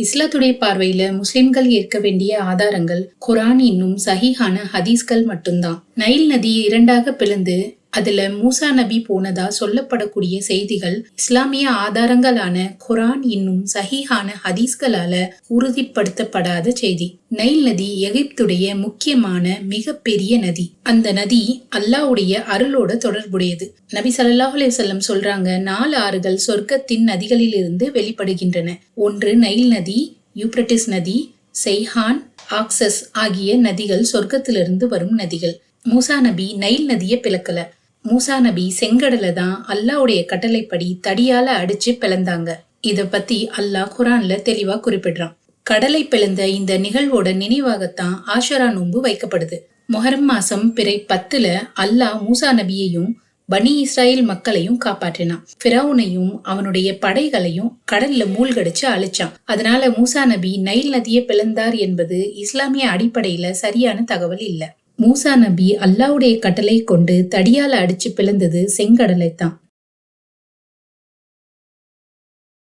இஸ்லாத்துடைய பார்வையில முஸ்லிம்கள் ஏற்க வேண்டிய ஆதாரங்கள் குரான் இன்னும் சஹீஹான ஹதீஸ்கள் மட்டும்தான். நைல் நதி இரண்டாக பிளந்து அதுல மூசா நபி போனதா சொல்லப்படக்கூடிய செய்திகள் இஸ்லாமிய ஆதாரங்களான குரான் இன்னும் சஹீஹான ஹதீஸ்களால உறுதிப்படுத்தப்படாத செய்தி. நைல் நதி எகிப்துடைய முக்கியமான மிக பெரிய நதி. அந்த நதி அல்லாஹ்வுடைய அருளோட தொடர்புடையது. நபி சல்லாஹ் அலிசல்லம் சொல்றாங்க நாலு ஆறுகள் சொர்க்கத்தின் நதிகளிலிருந்து வெளிப்படுகின்றன. ஒன்று நைல் நதி யூப்ரட்டிஸ் நதி செய்ஹான் ஆக்சஸ் ஆகிய நதிகள் சொர்க்கத்திலிருந்து வரும் நதிகள். மூசா நபி நைல் நதியை பிளக்கல. மூசா நபி செங்கடலை தான் அல்லாஹ்வுடைய கட்டளைப்படி தடியால அடிச்சு பிளந்தாங்க. இத பத்தி அல்லாஹ் குரான்ல தெளிவா குறிப்பிடுறான். கடலை பிளந்த இந்த நிகழ்வோட நினைவாகத்தான் ஆஷரா நோன்பு வைக்கப்படுது. மொஹரம் மாசம் பிறை பத்துல அல்லாஹ் மூசா நபியையும் பனி இஸ்ராயேல் மக்களையும் காப்பாற்றினான். ஃபிரௌனையும் அவனுடைய படைகளையும் கடல்ல மூழ்கடிச்சு அழிச்சான். அதனால மூசா நபி நைல் நதியை பிளந்தார் என்பது இஸ்லாமிய அடிப்படையில சரியான தகவல் இல்லை. மூசா நபி அல்லாவுடைய கட்டளை கொண்டு தடியால அடிச்சு பிளந்தது செங்கடலை தான்